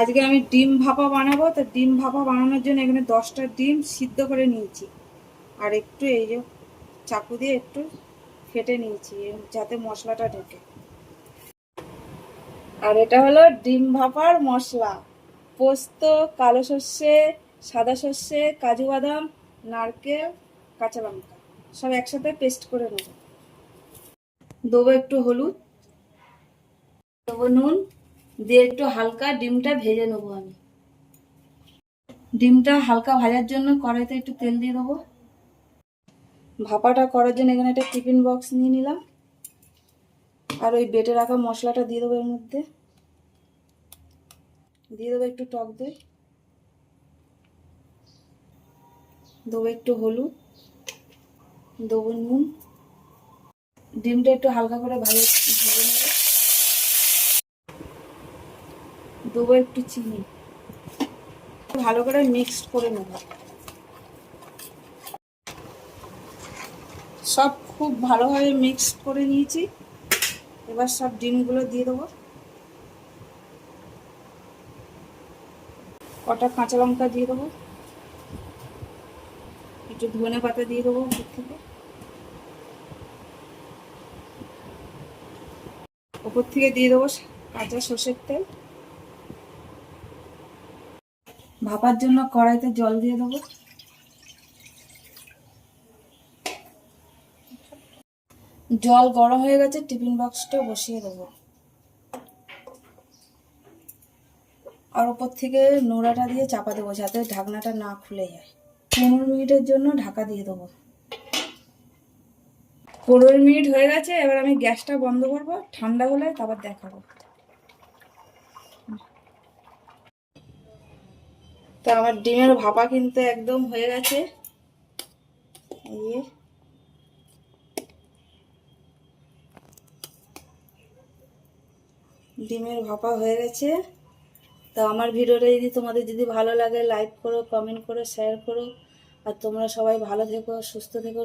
আজকে আমি ডিম ভাপা বানাবো, তো ডিম ভাপা বানানোর জন্য এখানে দশটা ডিম সিদ্ধ করে নিয়েছি। আর একটু এই যে চাকু দিয়ে একটু ফেটে নিয়েছি, যাতে মশলাটা ঢোকে। আর এটা হলো ডিম ভাপার মশলা। পোস্ত, কালো সর্ষে, সাদা সর্ষে, কাজু বাদাম, নারকেল, কাঁচা লঙ্কা, সব একসাথে পেস্ট করে নেব। দেবো একটু হলুদ, দেবো নুন দিয়ে একটু হালকা ডিমটা ভেজে নেব আমি। ডিমটা হালকা ভাজার জন্য কড়াইতে একটু তেল দিয়ে দেবো। ভাপাটা করার জন্য এখানে একটা টিফিন বক্স নিয়ে নিলাম। আর ওই বেটে রাখা মশলাটা দিয়ে দেবো এর মধ্যে। দিয়ে দেবো একটু টক দই। দেবো একটু হলুদ। দেবো নুন। ডিমটা একটু হালকা করে ভালো ভেজে নেব। দেবো একটু চিনি। ভালো করে মিক্সড করে নেব। সব খুব ভালোভাবে মিক্সড করে নিয়েছি। এবার সব ডিমগুলো দিয়ে দেবো। কটা কাঁচা লঙ্কা দিয়ে দেবো। একটু ধনে পাতা দিয়ে দেবো থেকে। ওপর থেকে দিয়ে দেবো কাঁচা সর্ষের তেল। ভাপার জন্য কড়াইতে জল দিয়ে দেবো। জল গরম হয়ে গেছে, টিফিন বক্সটা বসিয়ে দেবো। আর ওপর থেকে নোড়াটা দিয়ে চাপা দেবো যাতে ঢাকনাটা না খুলে যায়। পনেরো মিনিটের জন্য ঢাকা দিয়ে দেবো। পনেরো মিনিট হয়ে গেছে, এবার আমি গ্যাসটা বন্ধ করব, ঠান্ডা হলে তারপর দেখাবো। তো আমার ডিমের ভাপা কিন্তু একদম হয়ে গেছে। ডিমের ভাপা হয়ে গেছে। তো আমার ভিডিওটা যদি তোমাদের যদি ভালো লাগে লাইক করো কমেন্ট করো শেয়ার করো। আর তোমরা সবাই ভালো থেকো, সুস্থ থেকো।